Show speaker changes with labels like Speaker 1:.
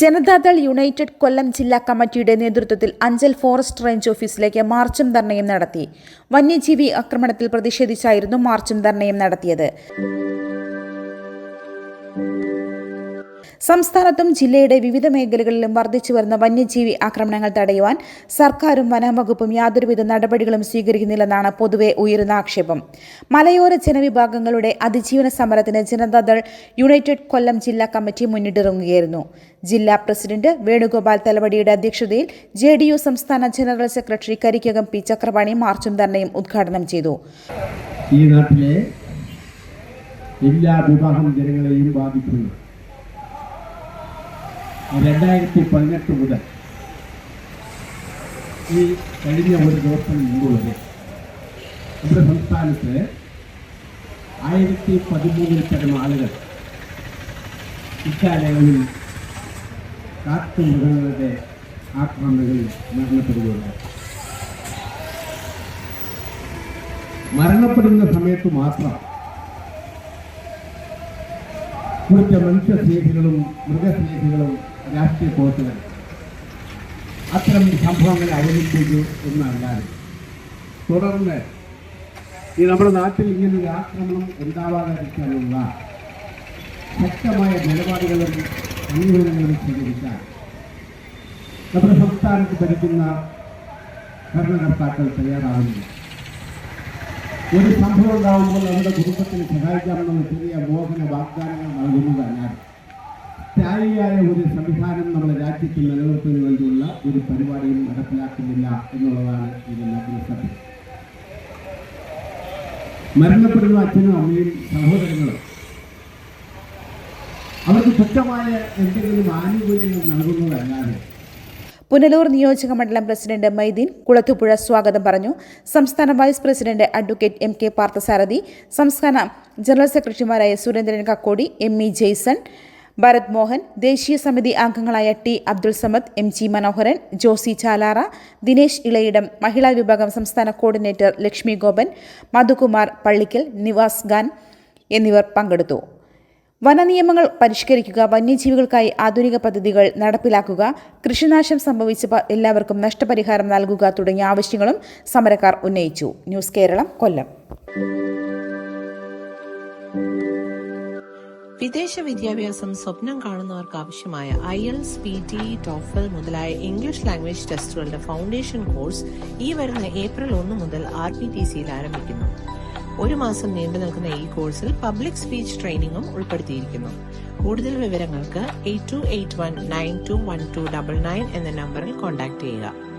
Speaker 1: Janata Dal United കൊല്ലം ജില്ലാ കമ്മിറ്റിയുടെ നേതൃത്വത്തിൽ അഞ്ചൽ ഫോറസ്റ്റ് റേഞ്ച് ഓഫീസിലേക്ക് മാർച്ചും ധർണയും നടത്തി. വന്യജീവി ആക്രമണത്തിൽ പ്രതിഷേധിച്ചായിരുന്നു മാർച്ചും ധർണയും നടത്തിയത്. സംസ്ഥാനത്തും ജില്ലയുടെ വിവിധ മേഖലകളിലും വർദ്ധിച്ചു വരുന്ന വന്യജീവി ആക്രമണങ്ങൾ തടയുവാൻ സർക്കാരും വനംവകുപ്പും യാതൊരുവിധ നടപടികളും സ്വീകരിക്കുന്നില്ലെന്നാണ് പൊതുവെ ഉയരുന്ന ആക്ഷേപം. മലയോര ജനവിഭാഗങ്ങളുടെ അതിജീവന സമരത്തിന് ജനതാദൾ യുണൈറ്റഡ് കൊല്ലം ജില്ലാ കമ്മിറ്റി മുന്നിട്ടിറങ്ങുകയായിരുന്നു. ജില്ലാ പ്രസിഡന്റ് വേണുഗോപാൽ തലവടിയുടെ അധ്യക്ഷതയിൽ ജെ ഡി യു സംസ്ഥാന general secretary Karikkakam P. Chakrapani മാർച്ചും ധർണയും ഉദ്ഘാടനം ചെയ്തു.
Speaker 2: ഈ നാട്ടിലെ എല്ലാ വിഭാഗം ജനങ്ങളെയും ബാധിക്കുന്നു. രണ്ടായിരത്തി പതിനെട്ട് മുതൽ ഈ കഴിഞ്ഞ ഒരു ദിവസം മുമ്പ് വരെ നമ്മുടെ സംസ്ഥാനത്ത് ആയിരത്തി പതിമൂന്നിൽ പരം ആളുകൾ ഇക്കാലയങ്ങളിൽ കാട്ടുമൃഗങ്ങളുടെ ആക്രമണങ്ങളിൽ മരണപ്പെടുകയുണ്ടായി. മരണപ്പെടുന്ന സമയത്ത് മാത്രം കുറച്ച് മനുഷ്യസ്നേഹികളും മൃഗസ്നേഹികളും രാഷ്ട്രീയ പോസ്റ്റുകൾ അത്തരം സംഭവങ്ങൾ അവഗണിക്കുന്നു എന്നല്ലാതെ തുടർന്ന് ഈ നമ്മുടെ നാട്ടിൽ ഇങ്ങനൊരു ആക്രമണം ഉണ്ടാവാതിരിക്കാനുള്ള ശക്തമായ നിലപാടുകളും സമീപനങ്ങളും സ്വീകരിക്കാൻ നമ്മുടെ സംസ്ഥാനത്ത് ഭരിക്കുന്ന ഭരണകർത്താക്കൾ തയ്യാറാകുന്നു. ഒരു സംഭവം ഉണ്ടാകുമ്പോൾ നമ്മുടെ കുടുംബത്തിന് സഹായിക്കാമെന്നുള്ള ചെറിയ മോഹന വാഗ്ദാനങ്ങൾ നൽകുന്നതല്ലാതെ സ്ഥായിയായ ഒരു സംവിധാനം നമ്മുടെ രാജ്യത്ത് നിലനിർത്തുന്നതിന് വേണ്ടിയുള്ള ഒരു പരിപാടിയും നടപ്പിലാക്കുന്നില്ല എന്നുള്ളതാണ് ഇതിന്റെ സത്യം മരണപ്പെടുന്ന അച്ഛനും അമ്മയും സഹോദരങ്ങളും അവർക്ക് തുച്ഛമായ എന്തെങ്കിലും ആനുകൂല്യങ്ങൾ നൽകുന്നതല്ലാതെ
Speaker 1: പുനലൂർ നിയോജക മണ്ഡലം പ്രസിഡന്റ് മൈദീൻ കുളത്തുപുഴ സ്വാഗതം പറഞ്ഞു. സംസ്ഥാന vice president advocate M K Parthasarathy സംസ്ഥാന ജനറൽ സെക്രട്ടറിമാരായ Surendran Kakkodi M E Jaison Bharat Mohan ദേശീയ സമിതി അംഗങ്ങളായ T Abdul Samad M G Manoharan Josy Chalara Dinesh Elayidam മഹിളാ വിഭാഗം സംസ്ഥാന കോർഡിനേറ്റർ ലക്ഷ്മി ഗോപൻ മധുകുമാർ പള്ളിക്കൽ നിവാസ് ഖാൻ എന്നിവർ പങ്കെടുത്തു. വനനിയമങ്ങൾ പരിഷ്കരിക്കുക വന്യജീവികൾക്കായി ആധുനിക പദ്ധതികൾ നടപ്പിലാക്കുക കൃഷിനാശം സംഭവിച്ച എല്ലാവർക്കും നഷ്ടപരിഹാരം നൽകുക തുടങ്ങിയ ആവശ്യങ്ങളും സമരക്കാർ ഉന്നയിച്ചു. ന്യൂസ് കേരളം കൊല്ലം.
Speaker 3: വിദേശ വിദ്യാഭ്യാസം സ്വപ്നം കാണുന്നവർക്ക് ആവശ്യമായ I L P T TOEFL മുതലായ ഇംഗ്ലീഷ് ലാംഗ്വേജ് ടെസ്റ്റുകളുടെ ഫൗണ്ടേഷൻ കോഴ്സ് ഈ വരുന്ന ഏപ്രിൽ ഒന്ന് മുതൽ ആർ പി ടി സിയിൽ ആരംഭിക്കുന്നു. ഒരു മാസം നീണ്ടു നിൽക്കുന്ന ഈ കോഴ്സിൽ പബ്ലിക് സ്പീച്ച് ട്രെയിനിങ്ങും ഉൾപ്പെടുത്തിയിരിക്കുന്നു. കൂടുതൽ വിവരങ്ങൾക്ക് eight two eight one nine two one two double nine എന്ന നമ്പറിൽ കോൺടാക്ട് ചെയ്യുക.